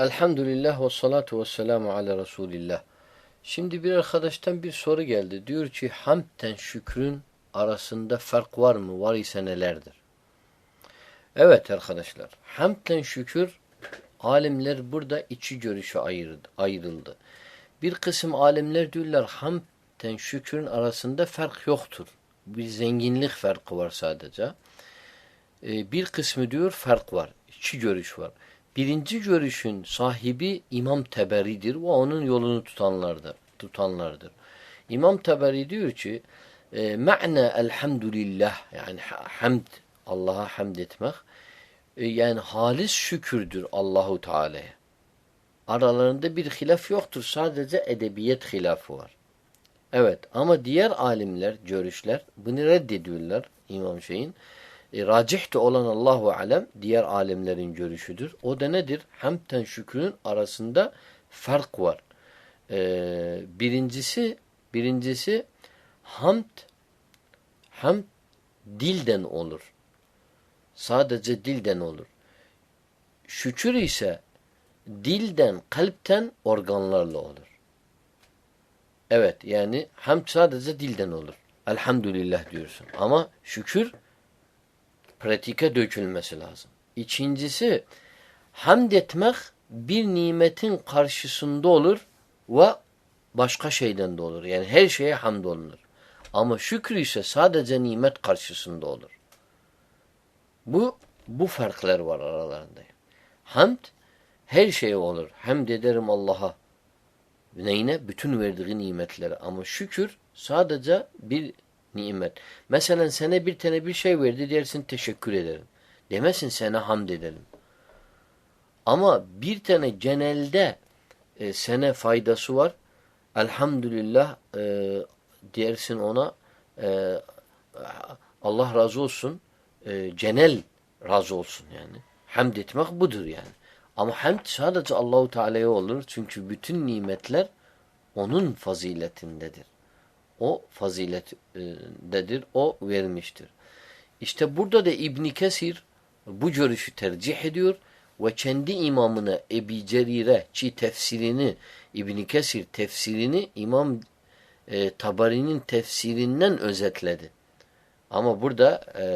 Elhamdülillah ve salatu ve selamu ala Resulillah. Şimdi bir arkadaştan bir soru geldi. Diyor ki hamdten şükrün arasında fark var mı? Var ise nelerdir? Evet arkadaşlar. Hamdten şükür alimler burada görüşü ayırdı, ayrıldı. Bir kısım alimler diyorlar hamdten şükrün arasında fark yoktur. Bir zenginlik farkı var sadece. Ee, bir kısmı diyor fark var. İçi görüş var. Birinci görüşün sahibi İmam Teberi'dir ve onun yolunu tutanlardır. tutanlardır. İmam Teberi diyor ki e, ma'na elhamdülillah yani hamd Allah'a hamd etmek e, yani halis şükürdür Allahu Teala'ya. Aralarında bir hilaf yoktur. Sadece edebiyet hilafı var. Evet ama diğer alimler, görüşler bunu reddediyorlar İmam Şeyh'in. E, racih olan Allahu alem diğer alimlerin görüşüdür. O da nedir? Hamdten şükrün arasında fark var. E, birincisi birincisi hamd hamd dilden olur. Sadece dilden olur. Şükür ise dilden, kalpten, organlarla olur. Evet yani hamd sadece dilden olur. Elhamdülillah diyorsun. Ama şükür pratike dökülmesi lazım. İkincisi hamd etmek bir nimetin karşısında olur ve başka şeyden de olur. Yani her şeye hamd olunur. Ama şükür ise sadece nimet karşısında olur. Bu bu farklar var aralarında. Hamd her şeye olur. Hamd ederim Allah'a. Neyine? Bütün verdiği nimetleri. Ama şükür sadece bir nimet. Mesela sana bir tane bir şey verdi dersin teşekkür ederim. Demesin sana hamd edelim. Ama bir tane genelde e, sana faydası var. Elhamdülillah e, dersin ona e, Allah razı olsun. E, genel razı olsun yani. Hamd etmek budur yani. Ama hamd sadece Allahu Teala'ya olur. Çünkü bütün nimetler onun faziletindedir. O faziletdedir. O vermiştir. İşte burada da İbn Kesir bu görüşü tercih ediyor ve kendi imamına Ebi Cerire ki tefsirini İbn Kesir tefsirini İmam e, Tabari'nin tefsirinden özetledi. Ama burada e,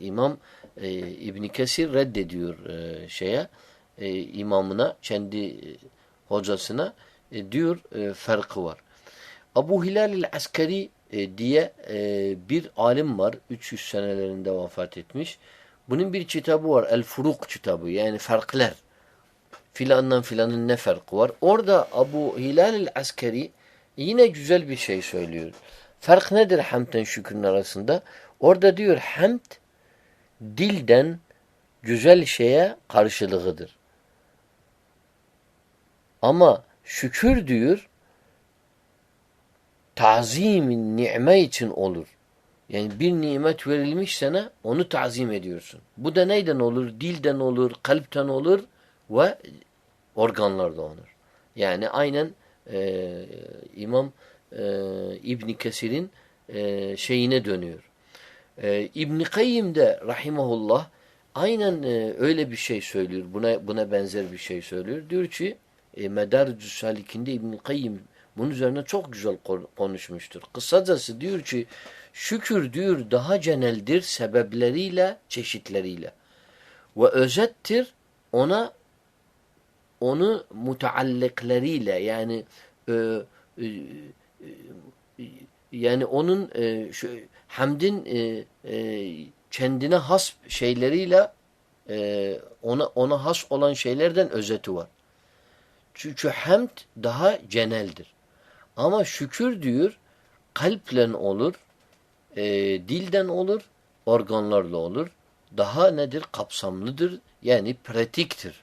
İmam e, İbn Kesir reddediyor e, şeye e, imamına kendi e, hocasına e, diyor e, farkı var. Abu Hilal el-Askeri e, diye e, bir alim var. 300 senelerinde vefat etmiş. Bunun bir kitabı var. El-Furuk kitabı. Yani farklar. Filandan filanın ne farkı var. Orada Abu Hilal el-Askeri yine güzel bir şey söylüyor. Fark nedir hamden şükrün arasında? Orada diyor hamd dilden güzel şeye karşılığıdır. Ama şükür diyor tazimin nime için olur. Yani bir nimet verilmiş sana onu tazim ediyorsun. Bu da neyden olur? Dilden olur, kalpten olur ve organlarda olur. Yani aynen e, İmam e, İbn Kesir'in e, şeyine dönüyor. E, İbn Kayyim de rahimahullah aynen e, öyle bir şey söylüyor. Buna buna benzer bir şey söylüyor. Diyor ki e, Medaricü Salikinde İbn Kayyim bunun üzerine çok güzel konuşmuştur. Kısacası diyor ki şükür diyor daha geneldir sebepleriyle, çeşitleriyle. Ve özettir ona onu mutaallikleriyle yani e, e, e, yani onun e, şu, hamdin e, e, kendine has şeyleriyle e, ona ona has olan şeylerden özeti var. Çünkü hamd daha geneldir. Ama şükür diyor kalple olur, e, dilden olur, organlarla olur. Daha nedir? Kapsamlıdır. Yani pratiktir.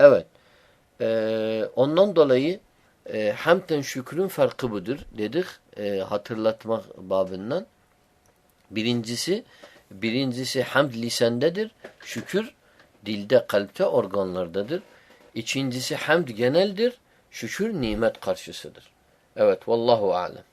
Evet. E, ondan dolayı e, hamden şükrün farkı budur dedik. E, hatırlatmak babından. Birincisi birincisi hamd lisandedir. Şükür dilde, kalpte, organlardadır. İkincisi hamd geneldir. Şükür nimet karşısıdır. Evet, vallahu alem.